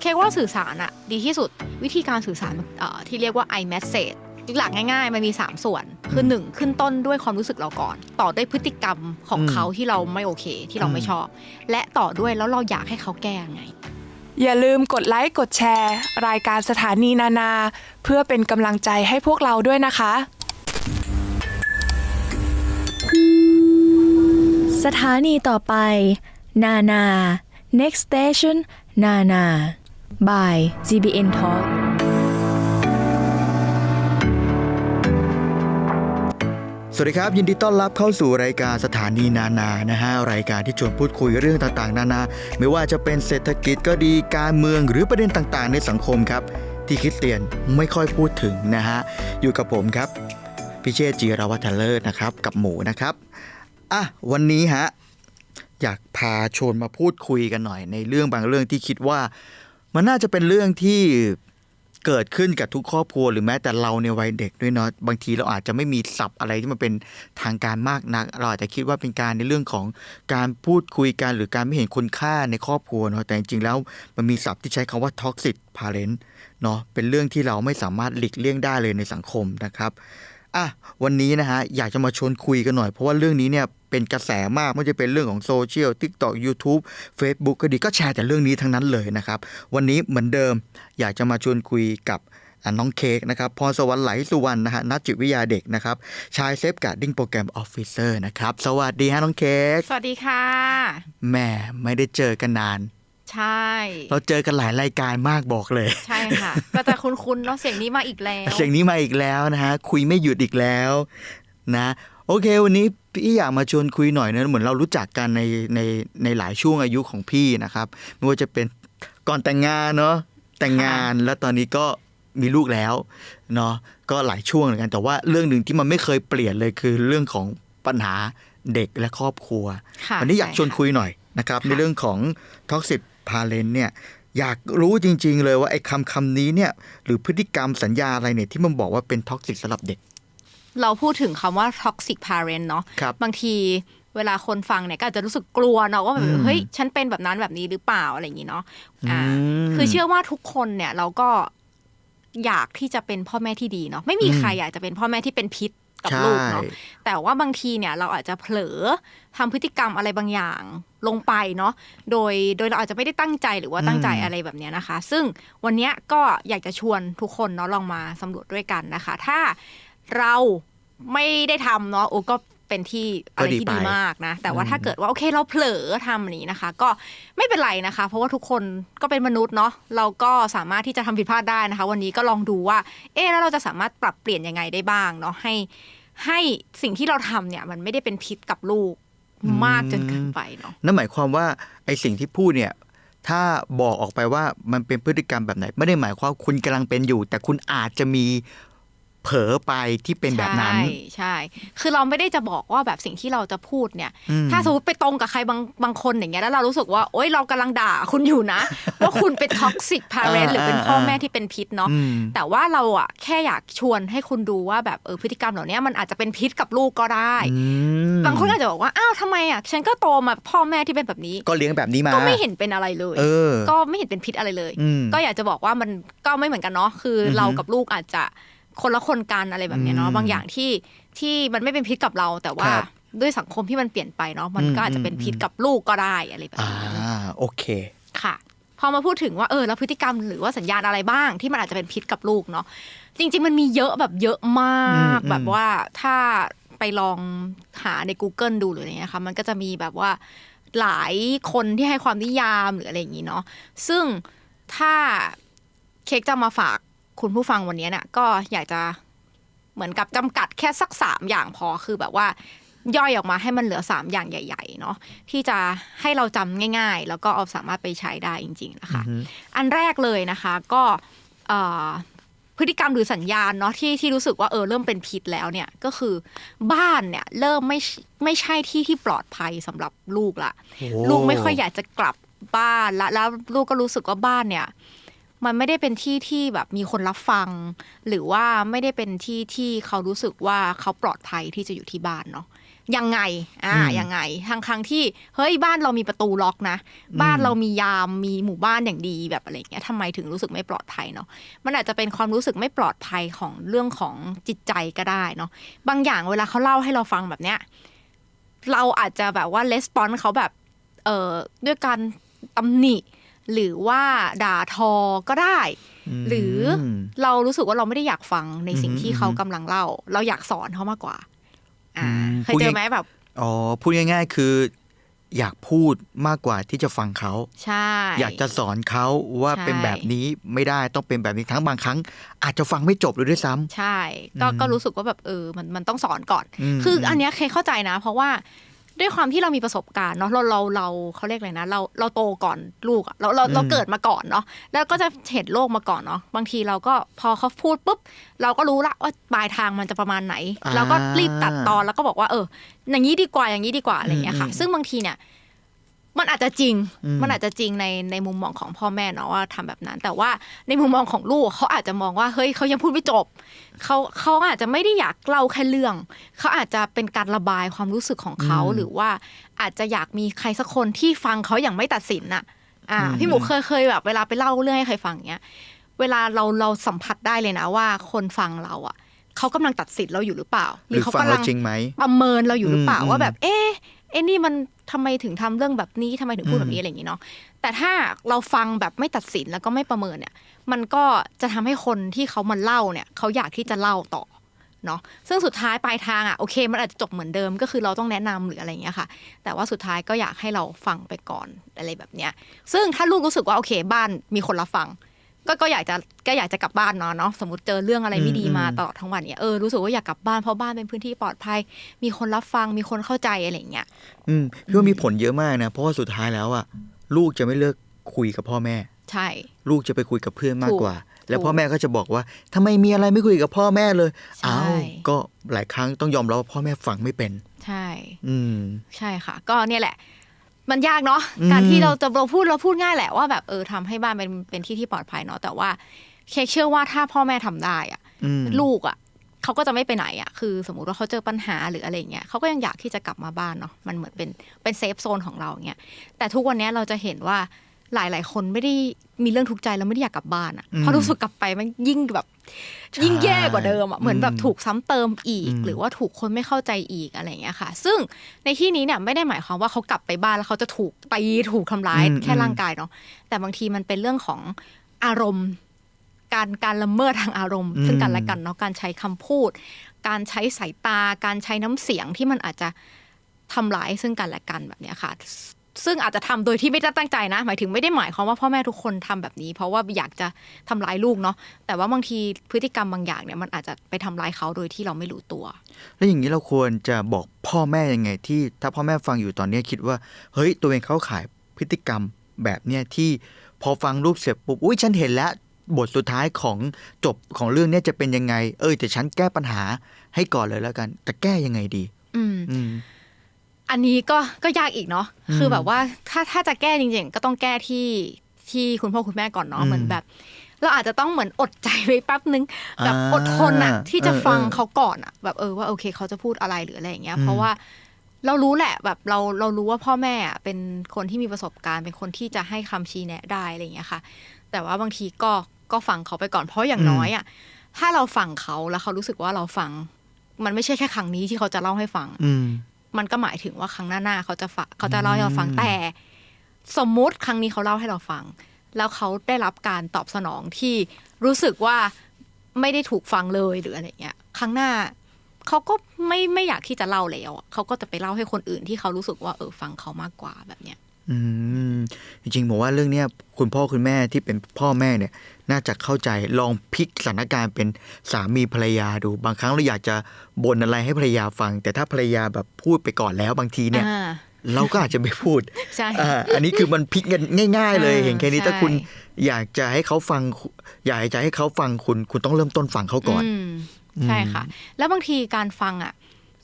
เคกว่าสื่อสารอะดีที่สุดวิธีการสื่อสารเอ่อที่เรียกว่า i message หลักง่ายๆ มันมี 3 ส่วน คือ 1 ขึ้นต้นด้วยความรู้สึกเราก่อน ต่อด้วยพฤติกรรมของอืมเขาที่เราไม่โอเค ที่เราไม่ชอบ และต่อด้วยแล้วเราอยากให้เขาแก้ยังไง อย่าลืมกดไลค์กดแชร์ รายการสถานีนานา เพื่อเป็นกำลังใจให้พวกเราด้วยนะคะ สถานีต่อไป นานา next station นานา by GBN Talk สวัสดีครับ ยินดีต้อนรับเข้าสู่รายการสถานีนานานะฮะรายการที่ชวนพูดคุยเรื่องต่างๆ นานา ไม่ว่าจะเป็นเศรษฐกิจก็ดีการเมืองหรือประเด็นต่างๆ ในสังคมครับ ที่คริสเตียนไม่ค่อยพูดถึงนะฮะอยู่กับผมครับ พิเชษจีรวัฒนเลิศนะครับ กับหมูนะครับอะวันนี้ฮะอยากพาชวนมาพูดคุยกันหน่อยในเรื่องบางเรื่องที่คิดว่า มันน่าจะเป็นเรื่องที่เกิดขึ้นกับทุกครอบครัวหรือแม้แต่เราในวัยเด็กด้วยเนาะบางทีเราอาจจะไม่มีศัพท์อะไรที่มันเป็นทางการมากนัก เราอาจจะคิดว่าเป็นการในเรื่องของการพูดคุยกันหรือการไม่เห็นคุณค่าในครอบครัวเนาะแต่จริงๆแล้วมันมีศัพท์ที่ใช้คำว่า toxic parent เนาะเป็นเรื่องที่เราไม่สามารถหลีกเลี่ยงได้เลยในสังคมนะครับ อะวันนี้นะฮะอยากจะมาชวนคุยกันหน่อย เพราะว่าเรื่องนี้เนี่ยเป็นกระแสมากไม่ว่าจะเป็นเรื่องของโซเชียล TikTok YouTube Facebook ก็ดีก็แชร์แต่เรื่องนี้ทั้งนั้นเลยนะครับ วันนี้เหมือนเดิมอยากจะมาชวนคุยกับอะน้องเค้กนะครับพรสวรรค์ไหลสุวรรณนะฮะนักจิตวิทยาเด็กนะครับชายเซฟการ์ดิ้งโปรแกรมออฟฟิเซอร์นะครับ สวัสดีฮะน้องเค้กสวัสดีค่ะแหม่ไม่ได้เจอกันนาน ใช่ เราเจอกันหลายรายการมากบอกเลย ใช่ค่ะ ก็จะคุ้นๆเนาะเสียงนี้มาอีกแล้วเสียงนี้มาอีกแล้วนะฮะคุยไม่หยุดอีกแล้วนะโอเค วันนี้พี่อยากมาชวนคุยหน่อยนะเหมือนเรารู้จักกันในในในหลายช่วงอายุของพี่นะครับไม่ว่าจะเป็นก่อนแต่งงานเนาะแต่งงานแล้วตอนนี้ก็มีลูกแล้วเนาะก็หลายช่วงเหมือนกัน แต่ว่าเรื่องหนึ่งที่มันไม่เคยเปลี่ยนเลยคือเรื่องของปัญหาเด็กและครอบครัวค่ะวันนี้อยากใชวนคุยหน่อยนะครับค่ะในเรื่องของ toxic parent เนี่ยอยากรู้จริง ๆ เลยว่าไอ้คำคำนี้เนี่ยหรือพฤติกรรมสัญญาอะไรเนี่ยที่มันบอกว่าเป็น toxic สำหรับเด็ก เราพูดถึงคำว่า toxic parent เนาะครับบางทีเวลาคนฟังเนี่ยก็อาจจะรู้สึกกลัวเนาะว่าแบบอืมเฮ้ยฉันเป็นแบบนั้นแบบนี้หรือเปล่าอะไรอย่างนี้เนาะอ่ามคือเชื่อว่าทุกคนเนี่ยเราก็อยากที่จะเป็นพ่อแม่ที่ดีเนาะไม่มีอืมใครอยากจะเป็นพ่อแม่ที่เป็นพิษ กับใช่ลูกเนาะแต่ว่าบางทีเนี่ยเราอาจจะเผลอทำพฤติกรรมอะไรบางอย่างลงไปเนาะโดยโดยเราอาจจะไม่ได้ตั้งใจหรือว่าตั้งใจอะไรแบบเนี้ยนะคะ ซึ่งวันเนี้ยก็อยากจะชวนทุกคนเนาะลองมาสำรวจด้วยกันนะคะ ถ้าเราไม่ได้ทำเนาะโอ้ก็ เป็นที่อะไรที่ดีมากนะ แต่ว่าถ้าเกิดว่าโอเคเราเผลอทำอันนี้นะคะ ก็ไม่เป็นไรนะคะ เพราะว่าทุกคนก็เป็นมนุษย์เนาะเราก็สามารถที่จะทำผิดพลาดได้นะคะ วันนี้ก็ลองดูว่า เอ๊ะแล้วเราจะสามารถปรับเปลี่ยนยังไงได้บ้างเนาะให้ ให้สิ่งที่เราทำเนี่ย มันไม่ได้เป็นพิษกับลูกมากจนเกินไปเนาะนั่นหมายความว่าไอ้สิ่งที่พูดเนี่ยถ้าบอกออกไปว่ามันเป็นพฤติกรรมแบบไหน ไม่ได้หมายความว่าคุณกำลังเป็นอยู่ แต่คุณอาจจะมี เผลอไปที่เป็นแบบนั้น ใช่ใช่ คือเราไม่ได้จะบอกว่าแบบสิ่งที่เราจะพูดเนี่ยอืมถ้าสมมติไปตรงกับใครบางบางคนอย่างเงี้ยแล้วเรารู้สึกว่า โอ๊ยเรากำลังด่าคุณอยู่นะ ว่าคุณเป็นท็อกซิกพาเรนอ่าหรือเป็นพ่ออ่าแม่ที่เป็นพิษเนาะอืมแต่ว่าเราอะแค่อยากชวนให้คุณดูว่าแบบเออพฤติกรรมเหล่านี้มันอาจจะเป็นพิษกับลูกก็ได้อืมบางคนก็อาจจะบอกว่าอ้าวทำไมอะฉันก็โตมาพ่อแม่ที่เป็นแบบนี้ ก็เลี้ยงแบบนี้มา ก็ไม่เห็นเป็นอะไรเลยเออก็ไม่เห็นเป็นพิษอะไรเลยอืมก็อยากจะบอกว่ามันก็ไม่เหมือนกันเนาะ คือออฮึเรากับลูกอาจจะ คนละคนกันอะไรแบบเนี้ยอืเนาะมบางอย่างที่ที่มันไม่เป็นพิษกับเรา แต่ว่าครับด้วยสังคมที่มันเปลี่ยนไปเนาะมันอืมก็อาจจะเป็นพิษกับลูกก็ได้อะไรแบบอ่านี้โอเคค่ะพอมาพูดถึงว่าเออแล้วพฤติกรรมหรือว่าสัญญาณอะไรบ้าง ที่มันอาจจะเป็นพิษกับลูกเนาะจริง ๆ มันมีเยอะแบบเยอะมากอืมแบบว่าถ้าไปลองหาใน Google ดูหรืออะไรเงี้ยค่ะมันก็จะมีแบบว่าหลายคนที่ให้ความนิยามหรืออะไรอย่างนี้เนาะซึ่งถ้าเค้กจะมาฝาก คุณผู้ฟังวันนี้เนี่ยก็อยากจะเหมือนกับจำกัดแค่สักสามอย่างพอคือแบบว่า ย่อยออกมาให้มันเหลือสามอย่างใหญ่ ๆ เนาะที่จะให้เราจำง่าย ๆ แล้วก็เอาสามารถไปใช้ได้จริง ๆ นะคะ อันแรกเลยนะคะก็เอ่อพฤติกรรมหรือสัญญาณเนาะที่ที่รู้สึกว่าเออเริ่มเป็นพิษแล้วเนี่ยก็คือบ้านเนี่ยเริ่มไม่ไม่ใช่ที่ที่ปลอดภัยสำหรับลูกละโอ้ลูกไม่ค่อยอยากจะกลับบ้านละแล้วลูกก็รู้สึกว่าบ้านเนี่ย มันไม่ได้เป็นที่ที่แบบมีคนรับฟัง หรือว่าไม่ได้เป็นที่ที่เขารู้สึกว่าเขาปลอดภัยที่จะอยู่ที่บ้านเนาะยังไง อ่าอืมยังไงทั้งครั้งที่ เฮ้ย บ้านเรามีประตูล็อกนะ บ้านเรามียาม มีหมู่บ้านอย่างดีแบบอะไรเงี้ยทำไมถึงรู้สึกไม่ปลอดภัยเนาะ มันอาจจะเป็นความรู้สึกไม่ปลอดภัยของเรื่องของจิตใจก็ได้เนาะ บางอย่างเวลาเขาเล่าให้เราฟังแบบเนี้ย เราอาจจะแบบว่าレスปอนเขาแบบ เอ่อ ด้วยการตำหนิ หรือว่าด่าทอก็ได้มหรือเรารู้สึกว่าเราไม่ได้อยากฟังในสิ่งอือฮึที่เขาอือฮึกำลังเล่า เราอยากสอนเขามากกว่า อ่าอืมเคยเจอไหมแบบอ๋อพูดง่าย ๆ คืออยากพูดมากกว่าที่จะฟังเขาใช่ อยากจะสอนเขาว่าใช่เป็นแบบนี้ไม่ได้ต้องเป็นแบบนี้ทั้งบางครั้ง อาจจะฟังไม่จบเลยด้วยซ้ำใช่ ก็อืมก็รู้สึกว่าแบบเออมันมันต้องสอนก่อนมคืออันเนี้ยเคยเข้าใจนะ เพราะว่า ด้วยความที่เรามีประสบการณ์เนาะเราเราเราเขาเรียกอะไรนะ เราเราโตก่อนลูกอะเราเราเราเกิดมาก่อนเนาะแล้วก็จะเห็นโลกมาก่อนเนาะบางทีเราก็พอเขาพูดปุ๊บ เราก็รู้ละว่าปลายทางมันจะประมาณไหนอ่าเราก็รีบตัดตอนแล้วก็บอกว่าเออ อย่างนี้ดีกว่าอย่างนี้ดีกว่าอะไรอย่างเงี้ยค่ะอืมซึ่งบางทีเนี่ย มันอาจจะจริงอืมมันอาจจะจริงในในมุมมองของพ่อแม่เนาะว่าทำแบบนั้น แต่ว่าในมุมมองของลูกเขาอาจจะมองว่าเฮ้ยเขายังพูดไม่จบเขาเขาอาจจะไม่ได้อยากเล่าแค่เรื่อง เขาอาจจะเป็นการระบายความรู้สึกของเขาอืมหรือว่าอาจจะอยากมีใครสักคนที่ฟังเขาอย่างไม่ตัดสินน่ะ อ่าอืมพี่หมูเคยเคยแบบ เวลาไปเล่าเรื่องให้ใครฟังเนี้ย เวลาเราเราสัมผัสได้เลยนะว่าคนฟังเราอะเขากำลังตัดสินเราอยู่หรือเปล่า หรือเขาฟังกำลัเรางจริงไหมประเมินเราอยู่หรือเปล่าอืมว่าแบบ เอ๊ะ เอ้นี่มันทำไมถึงทำเรื่องแบบนี้ทำไมถึงพูดแบบนี้อะไรอย่างนี้เนาะแต่ถ้าเราฟังแบบไม่ตัดสินแล้วก็ไม่ประเมินเนี่ย มันก็จะทำให้คนที่เขามาเล่าเนี่ยเขาอยากที่จะเล่าต่อเนาะซึ่งสุดท้ายปลายทางอะโอเค มันอาจจะจบเหมือนเดิมก็คือเราต้องแนะนำหรืออะไรอย่างเงี้ยค่ะ แต่ว่าสุดท้ายก็อยากให้เราฟังไปก่อนอะไรแบบเนี้ย ซึ่งถ้าลูกรู้สึกว่าโอเค บ้านมีคนรับฟัง ก็ก็อยากจะก็อยากจะกลับบ้านเนาะเนาะสมมติเจอเรื่องอะไรไม่ดีมาอืมตลอดทั้งวันเนี่ยเออรู้สึกว่าอยากกลับบ้านเพราะบ้านเป็นพื้นที่ปลอดภัย มีคนรับฟังมีคนเข้าใจอะไรอย่างเงี้ยอืมพี่ว่ามีผลเยอะมากนะเพราะว่าสุดท้ายแล้วอะลูกจะไม่เลิกคุยกับพ่อแม่ ใช่ ลูกจะไปคุยกับเพื่อนมากกว่าถูกแล้วพ่อแม่ก็จะบอกว่าทำไมมีอะไรไม่คุยกับพ่อแม่เลยใช่อ้าวก็หลายครั้งต้องยอมรับว่าพ่อแม่ฟังไม่เป็น ใช่ อืมใช่ค่ะ ก็เนี่ยแหละ มันยากเนาะอืมการที่เราจะเราพูดเราพูดง่ายแหละว่าแบบเออทำให้บ้านเป็นเป็นที่ที่ปลอดภัยเนาะแต่ว่าเคกเชื่อว่าถ้าพ่อแม่ทำได้อะอืมลูกอะเขาก็จะไม่ไปไหนอะคือ สมมุติว่าเขาเจอปัญหาหรืออะไรเงี้ยเขาก็ยังอยากที่จะกลับมาบ้านเนาะมันเหมือนเป็นเป็นเซฟโซนของเราเงี้ยแต่ทุกวันเนี้ยเราจะเห็นว่า หลาย ๆ คนไม่ได้มีเรื่องทุกข์ใจแล้วไม่ได้อยากกลับบ้านอะอืมเพราะรู้สึกกลับไปมันยิ่งแบบใช่ยิ่งแย่กว่าเดิมอะเหมือนแบบอืมถูกซ้ำเติมอีกอืมหรือว่าถูกคนไม่เข้าใจอีกอะไรอย่างเงี้ยค่ะ ซึ่งในที่นี้เนี่ยไม่ได้หมายความว่าเขากลับไปบ้านแล้วเขาจะถูกตีถูกทำร้ายอืมแค่อืมร่างกายเนาะแต่บางทีมันเป็นเรื่องของอารมณ์การการละเมิดทางอารมณ์ ซึ่งกันและกันเนาะการใช้คำพูด การใช้สายตา การใช้น้ำเสียงที่มันอาจจะทำร้ายซึ่งกันและกันแบบเนี้ยค่ะ ซึ่งอาจจะทำโดยที่ไม่ได้ตั้งใจนะ หมายถึงไม่ได้หมายความว่าพ่อแม่ทุกคนทำแบบนี้ เพราะว่าอยากจะทำร้ายลูกเนาะแต่ว่าบางทีพฤติกรรมบางอย่างเนี่ยมันอาจจะไปทำร้ายเขาโดยที่เราไม่รู้ตัว แล้วอย่างนี้เราควรจะบอกพ่อแม่ยังไงที่ ถ้าพ่อแม่ฟังอยู่ตอนนี้คิดว่า เฮ้ยตัวเองเข้าขายพฤติกรรมแบบเนี้ยที่พอฟังรูปเสร็จปุ๊บอุ้ยฉันเห็นแล้วบทสุดท้ายของจบของเรื่องเนี้ยจะเป็นยังไง เออแต่ฉันแก้ปัญหาให้ก่อนเลยแล้วกัน แต่แก้ยังไงดี อืม อืมอันนี้ก็ก็ยากอีกเนาะอืมคือแบบว่าถ้าถ้าจะแก้จริงๆ ก็ต้องแก้ที่ที่คุณพ่อคุณแม่ก่อนเนาะอืมเหมือนแบบเราอาจจะต้องเหมือนอดใจไว้แป๊บนึงแบบอ่าอดทนอะที่จะเออฟังเออเขาก่อนอะแบบเออว่าโอเคเขาจะพูดอะไรหรืออะไรอย่างเงี้ยอืมเพราะว่าเรารู้แหละแบบเราเรารู้ว่าพ่อแม่อะเป็นคนที่มีประสบการณ์ เป็นคนที่จะให้คำชี้แนะได้อะไรอย่างเงี้ยค่ะ แต่ว่าบางทีก็ก็ฟังเขาไปก่อนเพราะอย่างน้อยอะถ้าเราฟังเขาแล้วเขารู้สึกว่าเราฟัง มันไม่ใช่แค่ครั้งนี้ที่เขาจะเล่าให้ฟังอื มมันก็หมายถึงว่าครั้งหน้าๆเขาจะฝะเขาจะเล่าให้เราฟังอืมแต่ สมมุติครั้งนี้เขาเล่าให้เราฟัง แล้วเขาได้รับการตอบสนองที่รู้สึกว่าไม่ได้ถูกฟังเลยหรืออะไรเงี้ย ครั้งหน้าเขาก็ไม่ไม่อยากที่จะเล่าแล้วอะเขาก็จะไปเล่าให้คนอื่นที่เขารู้สึกว่าเออฟังเขามากกว่าแบบเนี้ย อืม จริงๆผมว่าเรื่องเนี้ยคุณพ่อคุณแม่ที่เป็นพ่อแม่เนี่ย น่าจะเข้าใจลองพลิกสถานการณ์เป็นสามีภรรยาดู บางครั้งเราอยากจะบ่นอะไรให้ภรรยาฟัง แต่ถ้าภรรยาแบบพูดไปก่อนแล้วบางทีเนี่ย อ่า เราก็อาจจะไม่พูดใช่ อ่าอันนี้คือมันพลิกกันง่าย ๆ เลยเออเห็นแค่นี้ใช่ ถ้าคุณอยากจะให้เขาฟัง อยากจะให้เขาฟังคุณ คุณต้องเริ่มต้นฟังเขาก่อน อืมใช่ค่ะ แล้วบางทีการฟังอะ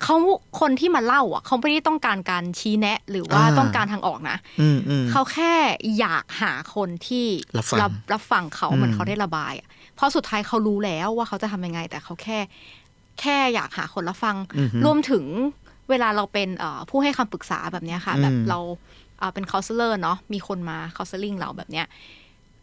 เขาคนที่มาเล่าอะเขาไม่ได้ต้องการการชี้แนะ หรือว่าอ่าต้องการทางออกนะอืมอืมเขาแค่อยากหาคนที่รับฟังรับรับฟังเขาอืมเหมือนเขาได้ระบายอะเพราะสุดท้ายเขารู้แล้วว่าเขาจะทำยังไง แต่เขาแค่ แค่อยากหาคนรับฟังอือฮึรวมถึงเวลาเราเป็นเอ่อผู้ให้คำปรึกษาแบบเนี้ยค่ะอืมแบบเราเอ่อเป็นค o เ s อร์เนาะมีคนมาค o เ s ลิงเราแบบเนี้ย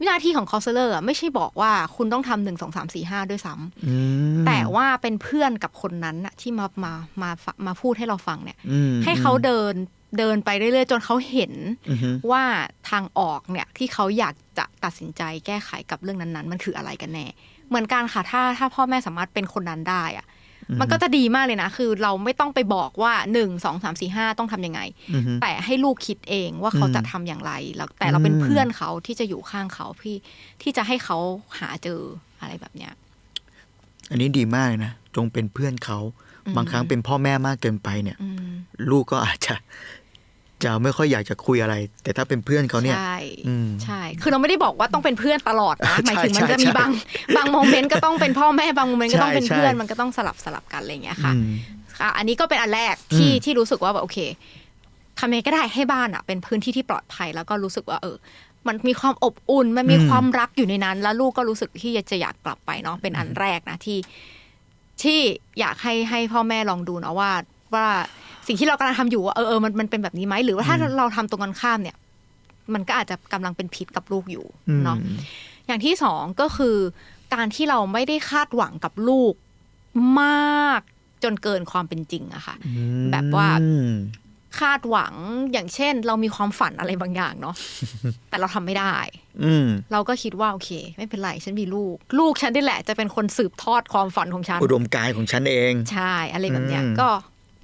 วินาทีของค o เ s เ l อร์ไม่ใช่บอกว่าคุณต้องทำหนึ่งสองสามสี่ห้าด้วยซ้ำอืมแต่ว่าเป็นเพื่อนกับคนนั้นน่ะที่มามามามามาพูดให้เราฟังเนี่ยอืมให้เขาเดินเดินไปเรื่อยๆ จนเขาเห็นอือฮึว่าทางออกเนี่ยที่เขาอยากจะตัดสินใจแก้ไขกับเรื่องนั้นๆ มันคืออะไรกันแน่ เหมือนกันค่ะถ้าถ้าพ่อแม่สามารถเป็นคนนั้นได้อะ มันก็จะดีมากเลยนะ คือเราไม่ต้องไปบอกว่าหนึ่งสองสามสี่ห้าต้องทำยังไงอือฮึแต่ให้ลูกคิดเองว่าเขาจะทำอย่างไรแล้วแต่เราเป็นอืมเพื่อนเขาที่จะอยู่ข้างเขาพี่ที่จะให้เขาหาเจออะไรแบบเนี้ย อันนี้ดีมากเลยนะ จงเป็นเพื่อนเขาอืมบางครั้งเป็นพ่อแม่มากเกินไปเนี่ยอืมลูกก็อาจจะ จะไม่ค่อยอยากจะคุยอะไร แต่ถ้าเป็นเพื่อนเขาเนี่ยใช่อืมใช่ คือเราไม่ได้บอกว่าต้องเป็นเพื่อนตลอดนะใช่หมายถึงมันจะใช่มีใช่บางบางโมเมนต์ก็ต้องเป็นพ่อแม่บางโมเมนต์ก็ต้องเป็นใช่เพื่อนใช่มันก็ต้องสลับสลับกันอะไรอย่างเงี้ยค่ะอืมค่ะ อันนี้ก็เป็นอันแรกที่อืมที่รู้สึกว่าแบบโอเคทำยังไงก็ได้ให้บ้านอะเป็นพื้นที่ที่ปลอดภัยแล้วก็รู้สึกว่าเออ มันมีความอบอุ่นมันมีความรักอยู่ในนั้น แล้วลูกก็รู้สึกที่จะอยากกลับไปเนาะเป็นอันแรกนะที่ที่อยากให้ให้พ่อแม่ลองดูเนาะว่าว่า สิ่งที่เรากำลังทำอยู่ว่าเออเออมันมันเป็นแบบนี้ไหมหรือว่าถ้าเราทำตรงกันข้ามเนี่ย มันก็อาจจะกำลังเป็นพิษกับลูกอยู่อืมเนาะอย่างที่สองก็คือ การที่เราไม่ได้คาดหวังกับลูกมากจนเกินความเป็นจริงอะค่ะ แบบว่าอืมคาดหวังอย่างเช่น เรามีความฝันอะไรบางอย่างเนาะแต่เราทำไม่ได้ อืมเราก็คิดว่าโอเค ไม่เป็นไรฉันมีลูก ลูกฉันนี่แหละจะเป็นคนสืบทอดความฝันของฉัน อุดมการณ์ของฉันเอง ใช่ อะไรแบบเนี้ยอืมก็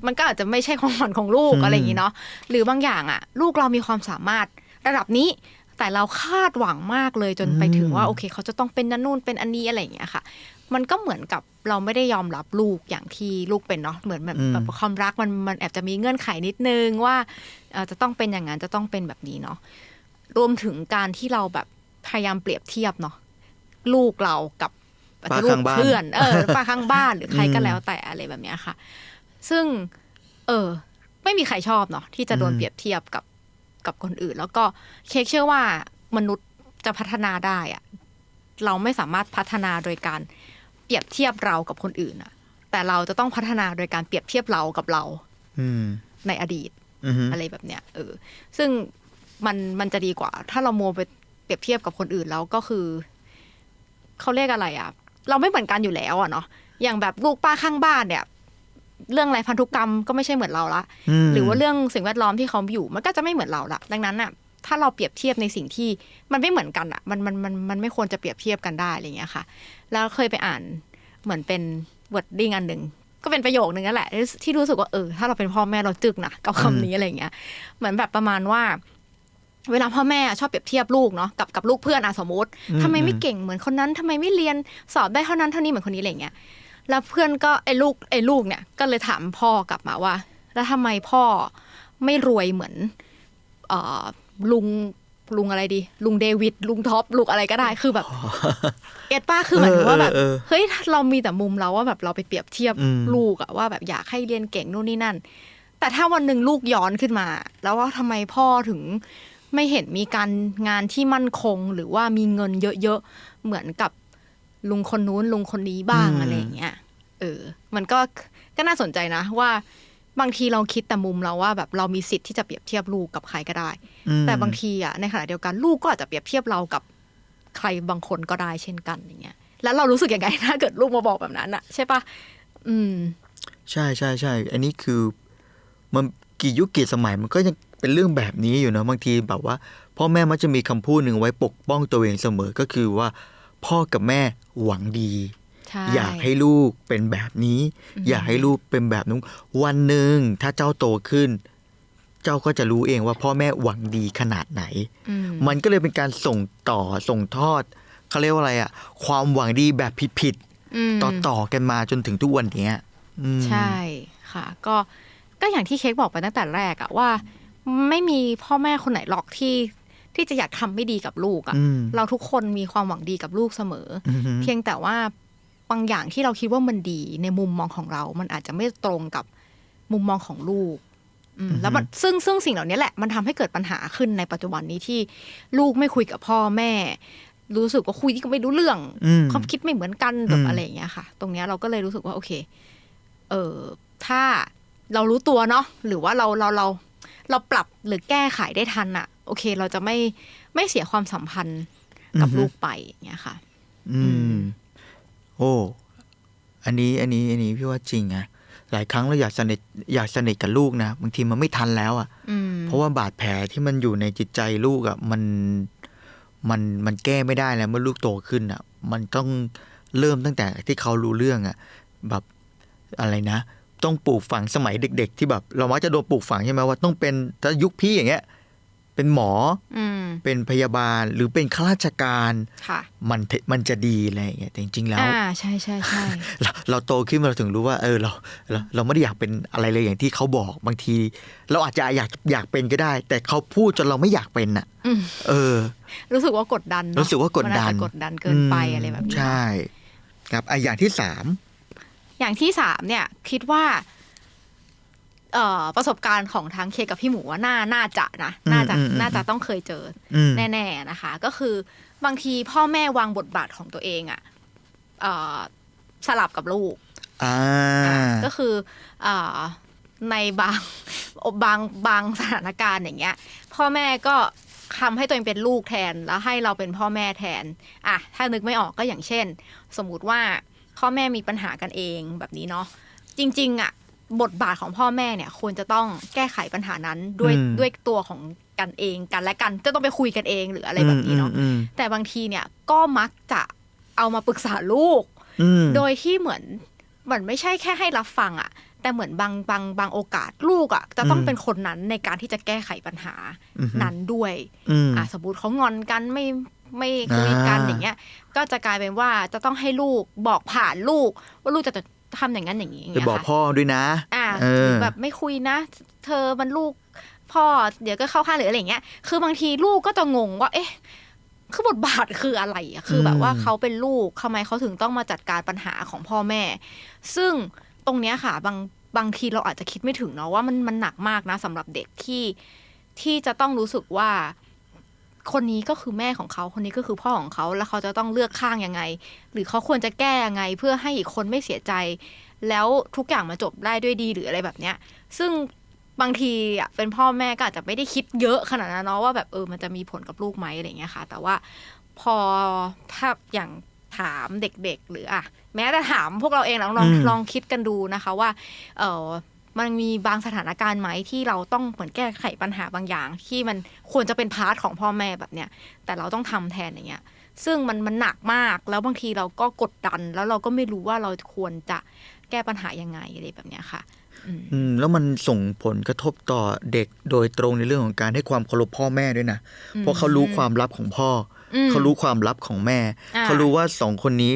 มันก็อาจจะไม่ใช่ความฝันของลูกอืมอะไรอย่างนี้เนาะหรือบางอย่างอะ ลูกเรามีความสามารถระดับนี้ แต่เราคาดหวังมากเลยจนไปถึงว่าโอเค เขาจะต้องเป็นนั่นนู่นเป็นอันนี้อะไรอย่างเงี้ยค่ะ มันก็เหมือนกับเราไม่ได้ยอมรับลูกอย่างที่ลูกเป็นเนาะเหมือนแบบอืมแบบความรักมันมันแอบจะมีเงื่อนไขนิดนึงว่าเอ่อจะต้องเป็นอย่างนั้นจะต้องเป็นแบบนี้เนาะรวมถึงการที่เราแบบพยายามเปรียบเทียบเนาะลูกเรากับอาจจะลูกเพื่อนเออป้าข้างบ้านหรือใครก็แล้วแต่อะไรแบบเนี้ยค่ะ ซึ่ง เออ ไม่มีใครชอบเนาะที่จะโดนอืมเปรียบเทียบกับกับคนอื่น แล้วก็เค้กเชื่อว่ามนุษย์จะพัฒนาได้อะเราไม่สามารถพัฒนาโดยการเปรียบเทียบเรากับคนอื่นอะแต่เราจะต้องพัฒนาโดยการเปรียบเทียบเรากับเราอืมในอดีตอืมอะไรแบบเนี้ยเออ ซึ่งมันมันจะดีกว่า ถ้าเราโมวไปเปรียบเทียบกับคนอื่นแล้วก็คือเขาเรียกอะไรอะเราไม่เหมือนกันอยู่แล้วอะเนาะอย่างแบบลูกป้าข้างบ้านเนี่ย เรื่องอะไรพันธุกรรมก็ไม่ใช่เหมือนเราละมหรือว่าเรื่องสิ่งแวดล้อมที่เขาอยู่ มันก็จะไม่เหมือนเราละดังนั้นอะถ้าเราเปรียบเทียบในสิ่งที่มันไม่เหมือนกันอะมันมันมันมันไม่ควรจะเปรียบเทียบกันได้อะไรอย่างเงี้ยค่ะ แล้วเคยไปอ่านเหมือนเป็นวอร์ดดิ้งอันหนึ่งก็เป็นประโยคนึงนั่นแหละ ที่รู้สึกว่าเออถ้าเราเป็นพ่อแม่เราจึกนะกับคำนี้อะไรอย่างเงี้ย เหมือนแบบประมาณว่า เวลาพ่อแม่ชอบเปรียบเทียบลูกเนาะกับกับลูกเพื่อนอะสมมติทำไมไม่เก่งเหมือนคนนั้นทำไมไม่เรียนสอบได้เท่านั้นเท่านี้เหมือนคนนี้อะไรอย่างเงี้ย แล้วเพื่อนก็ไอ้ลูกไอ้ลูกเนี่ยก็เลยถามพ่อกลับมาว่า แล้วทำไมพ่อไม่รวยเหมือนเอ่อลุงลุงอะไรดี ลุงเดวิดลุงท็อปลุงอะไรก็ได้คือแบบ เอ็ดป้าคือเหมือนว่าแบบเออเออเฮ้ยเรามีแต่มุมเราว่าแบบเราไปเปรียบเทียบอืมลูกอะว่าแบบอยากให้เรียนเก่งนู่นนี่นั่น แต่ถ้าวันหนึ่งลูกย้อนขึ้นมา แล้วว่าทำไมพ่อถึงไม่เห็นมีการงานที่มั่นคง หรือว่ามีเงินเยอะๆเหมือนกับ ลุงคนนู้นลุงคนนี้บ้างอืมอะไรอย่างเงี้ยเออ มันก็ก็น่าสนใจนะว่าบางทีเราคิดแต่มุมเราว่าแบบเรามีสิทธิ์ที่จะเปรียบเทียบลูกกับใครก็ได้อืมแต่บางทีอะในขณะเดียวกันลูกก็อาจจะเปรียบเทียบเรากับใครบางคนก็ได้เช่นกันอย่างเงี้ย แล้วเรารู้สึกยังไงถ้าเกิดลูกมาบอกแบบนั้นอะ ใช่ปะอืม ใช่ใช่ใช่อันนี้คือมันกี่ยุคกี่สมัยมันก็ยังเป็นเรื่องแบบนี้อยู่เนอะบางทีแบบว่าพ่อแม่มักจะมีคำพูดหนึ่งไว้ปกป้องตัวเองเสมอก็คือว่า พ่อกับแม่ หวังดีใช่อยากให้ลูกเป็นแบบนี้ อยากให้ลูกเป็นแบบนู้นวันหนึ่งถ้าเจ้าโตขึ้น เจ้าก็จะรู้เองว่าพ่อแม่หวังดีขนาดไหนอืมมันก็เลยเป็นการส่งต่อส่งทอดเขาเรียกว่าอะไรอะความหวังดีแบบผิดอืมๆต่อต่อๆกันมาจนถึงทุกวันเนี้ยอืมใช่ค่ะ ก็ก็อย่างที่เค้กบอกไปตั้งแต่แรกอะว่า ไม่มีพ่อแม่คนไหนหรอกที่ ที่จะอยากทำไม่ดีกับลูกอะอืมเราทุกคนมีความหวังดีกับลูกเสมอออือหือเพียงแต่ว่าบางอย่างที่เราคิดว่ามันดีในมุมมองของเรา มันอาจจะไม่ตรงกับมุมมองของลูกอืมแล้วมันซึ่งซึ่งสิ่งเหล่านี้แหละมันทำให้เกิดปัญหาขึ้นในปัจจุบันนี้ที่ลูกไม่คุยกับพ่อแม่ รู้สึกว่าคุยก็ไม่รู้เรื่องอืมความคิดไม่เหมือนกันแบอืบมอะไรอย่างเงี้ยค่ะ ตรงเนี้ยเราก็เลยรู้สึกว่าโอเค เออถ้าเรารู้ตัวเนาะหรือว่าเราเราเรา เราปรับหรือแก้ไขได้ทันอะโอเค เราจะไม่ไม่เสียความสัมพันธ์กับอือฮึลูกไปอย่างเงี้ยค่ะ อืม โอ้อันนี้อันนี้อันนี้พี่ว่าจริงอะหลายครั้งเราอยากสนิทอยากสนิทกับลูกนะบางทีมันไม่ทันแล้วอะอืมเพราะว่าบาดแผลที่มันอยู่ในจิตใจลูกอะมันมันมันแก้ไม่ได้แล้วเมื่อลูกโตขึ้นอะมันต้องเริ่มตั้งแต่ที่เขารู้เรื่องอะแบบอะไรนะ ต้องปลูกฝังสมัยเด็ก ๆ ที่แบบ เรามักจะโดนปลูกฝังใช่ไหมว่าต้องเป็นถ้ายุคพี่อย่างเงี้ย เป็นหมออืมเป็นพยาบาลหรือเป็นข้าราชการค่ะมันเทมันจะดีอะไรอย่างเงี้ยแต่จริงๆแล้วอ่าใช่ใช่ใช่เราเราโตขึ้นมาเราถึงรู้ว่า เออเราเราเราไม่ได้อยากเป็นอะไรเลยอย่างที่เขาบอกบางที เราอาจจะอยากอยากเป็นก็ได้ แต่เขาพูดจนเราไม่อยากเป็นอะอืมเออ รู้สึกว่ากดดันเนอะรู้สึกว่ากดดันมัอาจจะกดดันเกินไปอะไรแบบนี้ใช่ ครับอะอย่างที่สาม อย่างที่สามเนี่ยคิดว่าเอ่อประสบการณ์ของทั้งเคกับพี่หมูว่าน่าน่าจะนะน่าจะน่าจะต้องเคยเจออืมแน่ ๆนะคะ ก็คือบางทีพ่อแม่วางบทบาทของตัวเองอะเอะสลับกับลูกอ่าก็คือเอ่อในบางบางบางสถานการณ์อย่างเงี้ย พ่อแม่ก็ทำให้ตัวเองเป็นลูกแทนแล้วให้เราเป็นพ่อแม่แทนอะถ้านึกไม่ออกก็อย่างเช่น สมมุติว่า พ่อแม่มีปัญหากันเองแบบนี้เนาะจริง ๆอะบทบาทของพ่อแม่เนี่ยควรจะต้องแก้ไขปัญหานั้นด้วยอืมด้วยตัวของกันเองกันและกันจะต้องไปคุยกันเองหรืออะไรแบบนี้เนาะอืมแต่บางทีเนี่ยก็มักจะเอามาปรึกษาลูกอืมโดยที่เหมือนเหมือนไม่ใช่แค่ให้รับฟังอะแต่เหมือนบางบางบางโอกาสลูกอะจะต้องอืมเป็นคนนั้นในการที่จะแก้ไขปัญหาอือฮึนั้นด้วยอืมอะสมมติเขางอนกันไม่ ไม่คุยกันอ่าอย่างเงี้ย ก็จะกลายเป็นว่าจะต้องให้ลูกบอกผ่านลูก ว่าลูกจะทำอย่างนั้นอย่างนี้อย่างจะเงี้ยบอกค่ะพ่อด้วยนะ อ่าเออหรือแบบไม่คุยนะ เธอมันลูกพ่อเดี๋ยวก็เข้าข้างหรืออะไรอย่างเงี้ย คือบางทีลูกก็จะงงว่า เอ๊ะ คือบทบาทคืออะไรอะคือแบบว่าเขาเป็นลูกทำไมเขาถึงต้องมาจัดการปัญหาของพ่อแม่ ซึ่งตรงเนี้ยค่ะ บางบางทีเราอาจจะคิดไม่ถึงเนาะว่ามันมันหนักมากนะสำหรับเด็กที่ที่จะต้องรู้สึกว่า คนนี้ก็คือแม่ของเขา คนนี้ก็คือพ่อของเขา แล้วเขาจะต้องเลือกข้างยังไง หรือเขาควรจะแก้ยังไง เพื่อให้อีกคนไม่เสียใจ แล้วทุกอย่างมาจบได้ด้วยดีหรืออะไรแบบเนี้ย ซึ่งบางทีอะเป็นพ่อแม่ก็อาจจะไม่ได้คิดเยอะขนาดนั้นเนาะว่าแบบเออมันจะมีผลกับลูกไหมอะไรอย่างเงี้ยค่ะ แต่ว่าพอถ้าอย่างถามเด็กๆ หรืออะแม้แต่ถามพวกเราเองลองลองอืมลองคิดกันดูนะคะว่า เออ มันมีบางสถานการณ์ไหมที่เราต้องเหมือนแก้ไขปัญหาบางอย่าง ที่มันควรจะเป็นพาร์ทของพ่อแม่แบบเนี้ยแต่เราต้องทำแทนอย่างเงี้ย ซึ่งมันมันหนักมากแล้วบางทีเราก็กดดัน แล้วเราก็ไม่รู้ว่าเราควรจะแก้ปัญหายังไงอะไรแบบเนี้ยค่ะอืมอืมแล้วมันส่งผลกระทบต่อเด็กโดยตรงในเรื่องของการให้ความเคารพพ่อแม่ด้วยนะเพราะเขารู้ความลับของพ่ออมเขารู้ความลับของแม่อ่าเขารู้ว่าสองคนนี้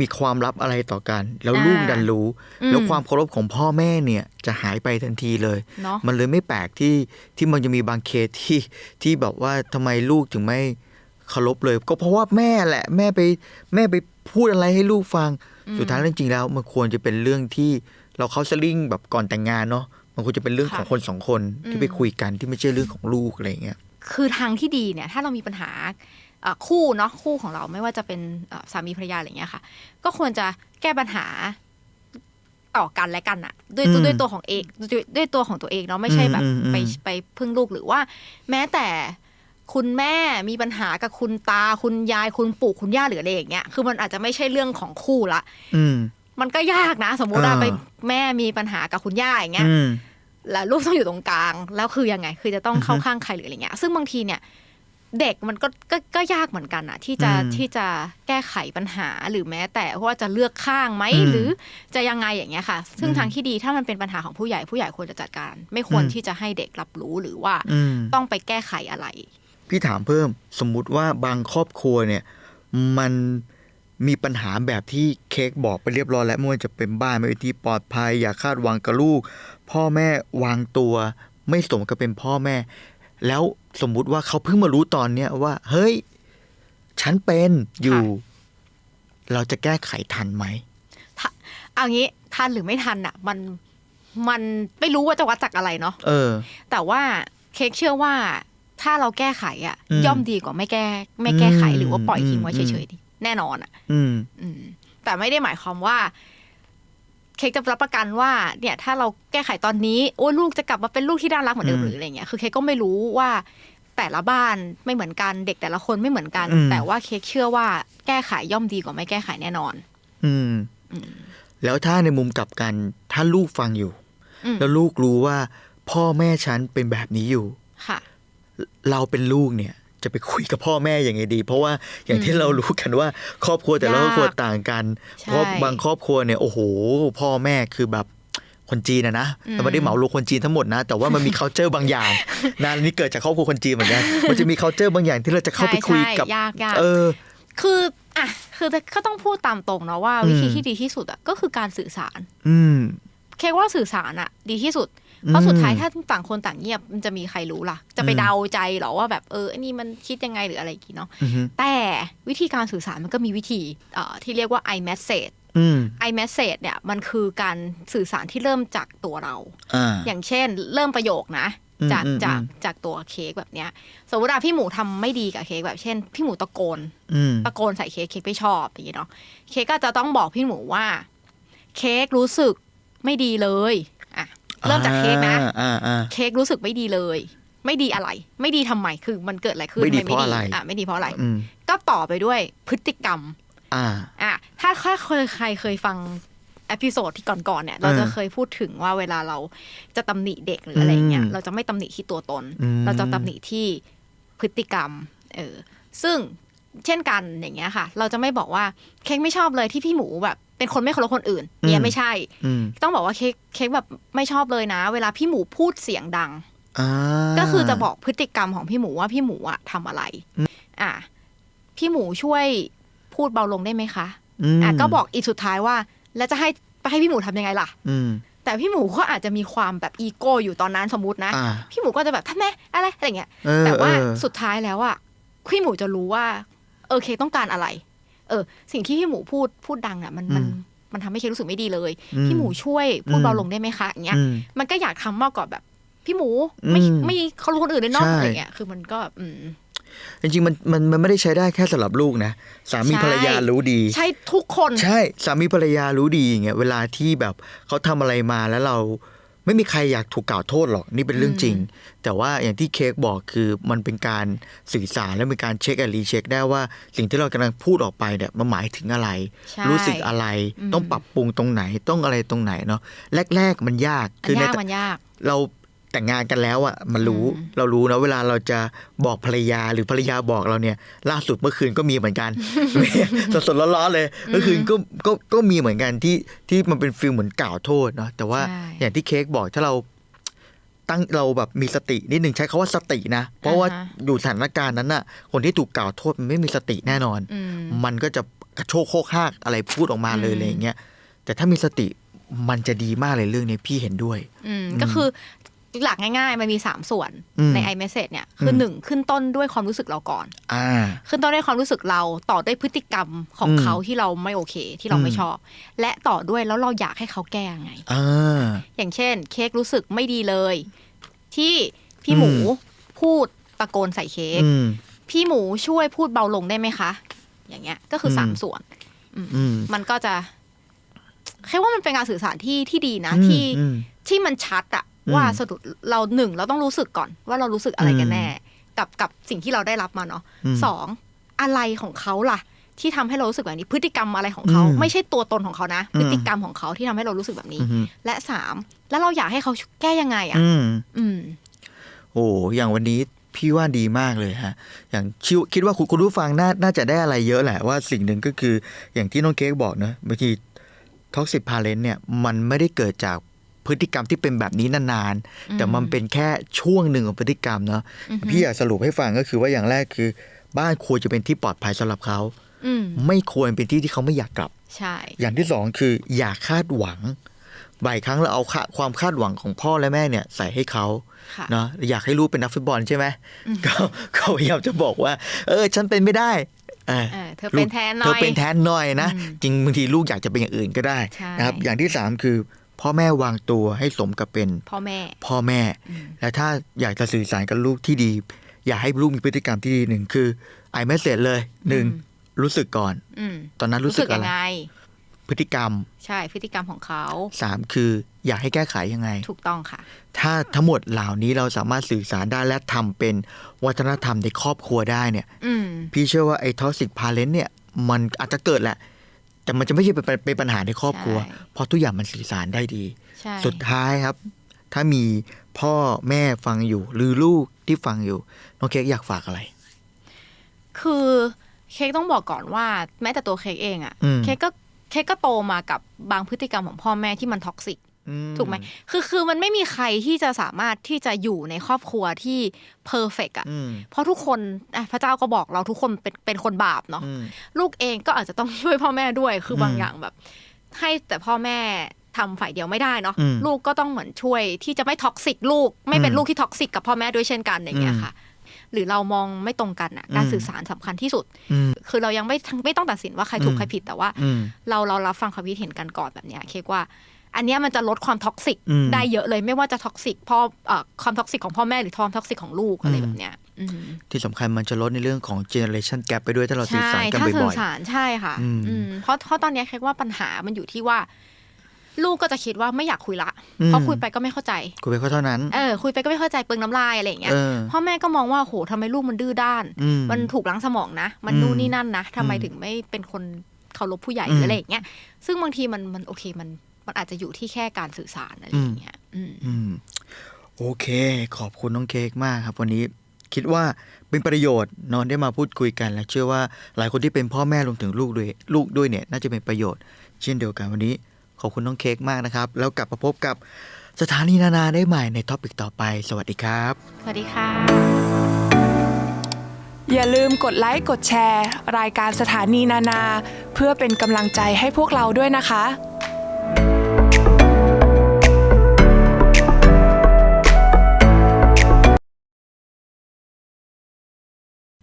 มีความลับอะไรต่อกัน แล้วอ่าลูกดันรู้อืมแล้วความเคารพของพ่อแม่เนี่ยจะหายไปทันทีเลยเนาะมันเลยไม่แปลกที่ที่มันจะมีบางเคสที่ที่แบบว่าทำไมลูกถึงไม่เคารพเลย ก็เพราะว่าแม่แหละ แม่ไปแม่ไปพูดอะไรให้ลูกฟัง สุดท้ายแล้วจริงๆแล้ว มันควรจะเป็นเรื่องที่เราเขาสลิงแบบก่อนแต่งงานเนาะมันควรจะเป็นเรื่องของคนสองคนที่ไปคุยกันที่ไม่ใช่เรื่องของลูกอะไรอย่างเงี้ยคือทางที่ดีเนี่ย ถ้าเรามีปัญหาเอ่อ คู่เนาะคู่ของเราไม่ว่าจะเป็นเอ่อสามีภรรยาอะไรอย่างเงี้ยค่ะ ก็ควรจะแก้ปัญหาต่อกันและกันอะด้วยตัวอืมด้วยตัวของเองด้วยด้วยตัวของตัวเองเนาะไม่ใช่แบบอืมอืมไปไปพึ่งลูกหรือว่า แม้แต่คุณแม่มีปัญหากับคุณตาคุณยายคุณปู่คุณย่าหรืออะไรอย่างเงี้ยคือมันอาจจะไม่ใช่เรื่องของคู่ละอืมมันก็ยากนะ สมมุติว่าอ่าไปแม่มีปัญหากับคุณย่าอย่างเงี้ยอืมแล้วลูกต้องอยู่ตรงกลาง แล้วคือยังไง คือจะต้องเข้าข้างใครหรืออะไรเงี้ย ซึ่งบางทีเนี่ย เด็กมันก็ก็ก็ยากเหมือนกันอะที่จะอืมที่จะแก้ไขปัญหาหรือแม้ แต่ว่าจะเลือกข้างไหมอืมหรือจะยังไงอย่างเงี้ยค่ะ ซึ่งอืมทางที่ดีถ้ามันเป็นปัญหาของผู้ใหญ่ผู้ใหญ่ควรจะจัดการ ไม่ควรอืมที่จะให้เด็กรับรู้หรือว่าอืมต้องไปแก้ไขอะไร พี่ถามเพิ่มสมมุติว่าบางครอบครัวเนี่ย มันมีปัญหาแบบที่เค้กบอกไปเรียบร้อยแล้วไม่ว่าจะเป็นบ้านไม่เป็นที่ปลอดภัย อย่าคาดหวังกับลูก พ่อแม่วางตัว ไม่สมกับเป็นพ่อแม่ แล้วสมมุติว่าเขาเพิ่งมารู้ตอนเนี้ยว่า เฮ้ย ฉันเป็นอยู่ เราจะแก้ไขทันไหมเอางี้ทันหรือไม่ทันอะมันมันไม่รู้ว่าจะวัดจากอะไรเนาะเออ แต่ว่าเค้กเชื่อว่า ถ้าเราแก้ไขอะอืมย่อมดีกว่าไม่แก้ ไม่แก้ไขอืมหรือว่าปล่อยทิ้งไว้อืมเฉยๆแน่นอนอะอืมอืมแต่ไม่ได้หมายความว่า เค้กจะรับประกันว่าเนี่ยถ้าเราแก้ไขตอนนี้โอ้ลูกจะกลับมาเป็นลูกที่น่ารักเหมือนเดิมอืมหรืออะไรเงี้ยคือเค้กก็ไม่รู้ว่าแต่ละบ้านไม่เหมือนกันเด็กแต่ละคนไม่เหมือนกันอืมแต่ว่าเค้กเชื่อว่าแก้ไขย่อมดีกว่าไม่แก้ไขแน่นอน อืมแล้วถ้าในมุมกลับกันถ้าลูกฟังอยู่อืมแล้วลูกรู้ว่าพ่อแม่ฉันเป็นแบบนี้อยู่ค่ะ เราเป็นลูกเนี่ย จะไปคุยกับพ่อแม่ยังไงดี เพราะว่าอย่างที่เรารู้กันว่าครอบครัวแต่ละครอบครัวต่างกันใช่เพราะบางครอบครัวเนี่ยโอ้โห พ่อแม่คือแบบคนจีนนะนะแต่ไม่ได้เหมารวมคนจีนทั้งหมดนะ แต่ว่ามันมี c u เจอร์บางอย่างนะนี่เกิดจากครอบครัวคนจีนเหมือนกันมันจะมี c u เจอร์บางอย่างที่เราจะเข้าไปคุยกับใช่ยากยากเออ คืออะคือก็ต้องพูดตามตรงเนาะว่าวิธีอืมที่ดีที่สุดอะก็คือการสื่อสาร อืม เค้กว่าสื่อสารอะ ดีที่สุด เพราะสุดท้ายอืมถ้าต่างคนต่างเงียบมันจะมีใครรู้ล่ะ จะไปอืมเดาใจเหรอว่าแบบเอออันนี้มันคิดยังไงหรืออะไรอย่างงี้เนาะอืมแต่วิธีการสื่อสารมันก็มีวิธีเอ่อที่เรียกว่า iMessage อืม iMessage เนี่ยมันคือการสื่อสารที่เริ่มจากตัวเราอ่าอย่างเช่น เริ่มประโยคนะอืมจากอืมจากอืมจากตัวเค้กแบบเนี้ยสมมติว่าพี่หมูทำไม่ดีกับเค้กแบบเช่น พี่หมูตะโกนอืมตะโกนใส่เค้กเค้กไม่ชอบอย่างนี้เนาะเค้กก็จะต้องบอกพี่หมูว่า เค้กรู้สึกไม่ดีเลยอะ เริ่มจากเค้กนะอ่าอ่าเค้กรู้สึกไม่ดีเลย ไม่ดีอะไร ไม่ดีทำไมคือมันเกิดอะไรขึ้นไม่ดีทำเพราะอะไรอะไม่ดีเพราะอะไรอืมก็ต่อไปด้วยพฤติกรรม อ่าอะถ้าถ้าเคยใครเคยฟังเอพิโซดที่ก่อนๆเนี่ย เราจะเออเคยพูดถึงว่าเวลาเราจะตำหนิเด็กหรืออะไรเงี้ยอืมเราจะไม่ตำหนิที่ตัวตนอืมเราจะตำหนิที่พฤติกรรม เออ ซึ่งเช่นกันอย่างเงี้ยค่ะ เราจะไม่บอกว่าเค้กไม่ชอบเลยที่พี่หมูแบบ เป็นคนไม่เคารพคนอื่นเนี่ยไม่ใช่อืมต้องบอกว่าเค้กเค้กแบบไม่ชอบเลยนะ เวลาพี่หมูพูดเสียงดังอ่าก็คือจะบอกพฤติกรรมของพี่หมูว่าพี่หมูอะทำอะไร อะพี่หมูช่วยพูดเบาลงได้ไหมคะมอะก็บอกอีกสุดท้ายว่า แล้วจะให้ให้พี่หมูทำยังไงล่ะ อืมแต่พี่หมูก็อาจจะมีความแบบอีโก้อยู่ตอนนั้นสมมตินะอ่าพี่หมูก็จะแบบทำไมอะไรอะไรเงี้ยเออแต่ว่าเออสุดท้ายแล้วอะพี่หมูจะรู้ว่า เออเคต้องการอะไร เออ สิ่งที่พี่หมูพูดพูดดังอะมันมันมันทำให้เครู้สึกไม่ดีเลยอืพี่หมูช่วยพูดอืมเบาลงได้ไหมคะอย่างเงี้ยอืมมันก็อยากทำมากกว่าแบบ พี่หมูไม่อืมไม่เขารู้คนอื่นเลยเนาะใช่อะไรเงี้ยคือมันก็แบบอืมจริงๆมันมันมันไม่ได้ใช้ได้แค่สำหรับลูกนะสามีใช่ภรรยารู้ดี ใช่ทุกคน ใช่สามีภรรยารู้ดีอย่างเงี้ยเวลาที่แบบเขาทำอะไรมาแล้วเรา ไม่มีใครอยากถูกกล่าวโทษหรอกนี่เป็นเรื่องจริง แต่ว่าอย่างที่เค้กบอกคือมันเป็นการสื่อสารและเป็นการเช็คแอนรีเช็คได้ว่าสิ่งที่เรากำลังพูดออกไปเนี่ยมันหมายถึงอะไรใช่รู้สึกอะไรอืมต้องปรับปรุงตรงไหนต้องอะไรตรงไหนเนาะแรก ๆ มันยากมันในยากมันยากเรา แต่งงานกันแล้วอะมันรู้อืมเรารู้นะเวลาเราจะบอกภรรยาหรือภรรยาบอกเราเนี่ย ล่าสุดเมื่อคืนก็มีเหมือนกันสดๆร้อนๆเลยเมื่อคืนก็ก็ก็มีเหมือนกันที่ที่มันเป็นฟิลเหมือนกล่าวโทษเนาะแต่ว่าใช่อย่างที่เค้กบอกถ้าเราตั้งเราแบบมีสตินิดหนึ่งใช้คาว่าสตินะ เพราะว่าอ่าฮะอยู่สถานการณ์นั้นน่ะ คนที่ถูกกล่าวโทษมันไม่มีสติแน่นอนอืมมันก็จะกระโชกโคกหากอะไรพูดออกมาเลยอืมอะไรอย่างเงี้ยแต่ถ้ามีสติมันจะดีมากเลยเรื่องนี้พี่เห็นด้วยอืมก็คือ หลักง่ายๆ มันมี 3 ส่วนอืมใน iMessage เนี่ย คือมหนึ่งขึ้นต้นด้วยความรู้สึกเราก่อนอ่าขึ้นต้นด้วยความรู้สึกเราต่อด้วยพฤติกรรมของอืมเขาที่เราไม่โอเค ที่เราอืมไม่ชอบ และต่อด้วยแล้วเราอยากให้เขาแก้ยังไงอ่าอย่างเช่น เค้กรู้สึกไม่ดีเลย ที่พี่หมูอืมพูดตะโกนใส่เค้กอืมพี่หมูช่วยพูดเบาลงได้ไหมคะ อย่างเงี้ย ก็คืออมสามส่วนอืมมันก็จะแค่ว่ามันเป็นการสื่อสารที่ที่ดีนะอืมที่อืมที่มันชัดอะอืม ว่าสรุปเราหนึ่งเราต้องรู้สึกก่อนว่าเรารู้สึกอะไรกันอืมแน่ กับกับสิ่งที่เราได้รับมาเนาะอืมสองอะไรของเขาล่ะ ที่ทำให้เรารู้สึกแบบนี้ พฤติกรรมอะไรของเขาอืมไม่ใช่ตัวตนของเขานะอืมพฤติกรรมของเขาที่ทำให้เรารู้สึกแบบนี้อืมและสามแล้วเราอยากให้เขาแก้ยังไงอะอืมอืมโอ้อย่างวันนี้พี่ว่าดีมากเลยฮะ อย่างคิดคิดว่าคุณคุณผู้ฟังน่าน่าจะได้อะไรเยอะแหละว่าสิ่งหนึ่งก็คืออย่างที่น้องเค้กบอกนะบางทีท็อกซิพาเลนเนี่ยมันไม่ได้เกิดจาก พฤติกรรมที่เป็นแบบนี้นานๆ แต่มันเป็นแค่ช่วงหนึ่งของพฤติกรรมเนาะอือฮึพี่อยากสรุปให้ฟังก็คือว่าอย่างแรกคือ บ้านควรจะเป็นที่ปลอดภัยสำหรับเขาอืมไม่ควรเป็นที่ที่เขาไม่อยากกลับใช่อย่างที่สองคืออย่าคาดหวังบ่ายครั้งเราเอาค่าความคาดหวังของพ่อและแม่เนี่ยใส่ให้เขาค่ะเนาะอยากให้รู้เป็นนักฟุตบอลใช่ไหมก็ก็พยายามจะบอกว่า เออ ฉันเป็นไม่ได้เออเออเธอเป็นแทนหน่อยเธอเป็นแทนหน่อยนะอืมจริงบางทีลูกอยากจะเป็นอย่างอื่นก็ได้ใช่นะครับอย่างที่สามคือ พ่อแม่วางตัวให้สมกับเป็นพ่อแม่ พ่อแม่อืมและถ้าอยากจะสื่อสารกับลูกที่ดี อยากให้ลูกมีพฤติกรรมที่ดีหนึ่งคือไอเมสเซจเลยหนึ่งรู้สึกก่อนอืมตอนนั้นรู้สึกอะไรยังไงพฤติกรรม ใช่พฤติกรรมของเขาสามคืออยากให้แก้ไขยังไง ถูกต้องค่ะ ถ้าทั้งหมดเหล่านี้เราสามารถสื่อสารได้และทำเป็นวัฒนธรรมในครอบครัวได้เนี่ยอืมพี่เชื่อว่าไอ้ทอสิกพาเลนเนี่ย มันอาจจะเกิดแหละ แต่มันจะไม่ใช่เป็นเป็นปัญหาในครอบครัวใช่เพราะทุกอย่างมันสื่อสารได้ดีใช่สุดท้ายครับ ถ้ามีพ่อแม่ฟังอยู่ หรือลูกที่ฟังอยู่น้องเค้กอยากฝากอะไร คือเค้กต้องบอกก่อนว่า แม้แต่ตัวเค้กเองอะอืมเค้กก็เค้กก็โตมากับบางพฤติกรรมของพ่อแม่ที่มันท็อกซิกอื ถูกไหมคือคือมันไม่มีใครที่จะสามารถที่จะอยู่ในครอบครัวที่เพอร์เฟกอะอืมเพราะทุกคนอะพระเจ้าก็บอกเราทุกคนเป็นเป็นคนบาปเนาะอืมลูกเองก็อาจจะต้องช่วยพ่อแม่ด้วย คือมบางอย่างแบบ ให้แต่พ่อแม่ทำฝ่ายเดียวไม่ได้เนาะอืมลูกก็ต้องเหมือนช่วยที่จะไม่ท็อกซิกลูก ไม่เป็นอืมลูกที่ท็อกซิกกับพ่อแม่ด้วยเช่นกันอย่างเงี้ยค่ะ หรือเรามองไม่ตรงกันอะการอืมสื่อสารสำคัญที่สุดอืมคือเรายังไม่ไม่ต้องตัดสินว่าใครถูอืกมใครผิดแต่ว่าอืมเราเรารับฟังความคิดเห็นกันก่อนแบบเนี้ยเค้กว่า อันเนี้ยมันจะลดความท็อกซิกอืมได้เยอะเลยไม่ว่าจะท็อกซิกพ่อเอ่อความท็อกซิกของพ่อแม่หรือความท็อกซิกของลูกอะไรอืมแบบเนี้ยอืมที่สำคัญมันจะลดในเรื่องของ generation gap ไปด้วยถ้าเราสื่อใช่สารกันถ้าสื่บ่ออยสารใช่ค่ะอืมอืมเพราะเพราะตอนเนี้ยเค้กว่าปัญหามันอยู่ที่ว่า ลูกก็จะคิดว่าไม่อยากคุยละอืมเพราะคุยไปก็ไม่เข้าใจๆคุยไปก็เท่านั้นเออคุยไปก็ไม่เข้าใจเปลืองน้ำลายอะไรอย่างเงี้ยเออพ่อแม่ก็มองว่าโหทำไมลูกมันดื้อด้านอืมมันถูกล้างสมองนะ มันอืมนู่นนี่นั่นนะทำไมอืมถึงไม่เป็นคนเคารพผู้ใหญ่อืมหรืออะไรอย่างเงี้ยซึ่งบางทีมันมันโอเคมัน มันอาจจะอยู่ที่แค่การสื่อสารอะไรอย่างเงี้ยอืมอืมโอเค ขอบคุณน้องเค้กมากครับ วันนี้คิดว่าเป็นประโยชน์เนอนได้มาพูดคุยกันและเชื่อว่าหลายคนที่เป็นพ่อแม่รวมถึงลูกด้วยลูกด้วยเนี่ย น่าจะเป็นประโยชน์ เช่นเดียวกันวันนี้ ขอบคุณน้องเค้กมากนะครับ แล้วกลับมาพบกับสถานีนานาได้ใหม่ในท็อปิกต่อไป สวัสดีครับ สวัสดีค่ะ อย่าลืมกดไลค์กดแชร์ รายการสถานีนานา เพื่อเป็นกำลังใจให้พวกเราด้วยนะคะ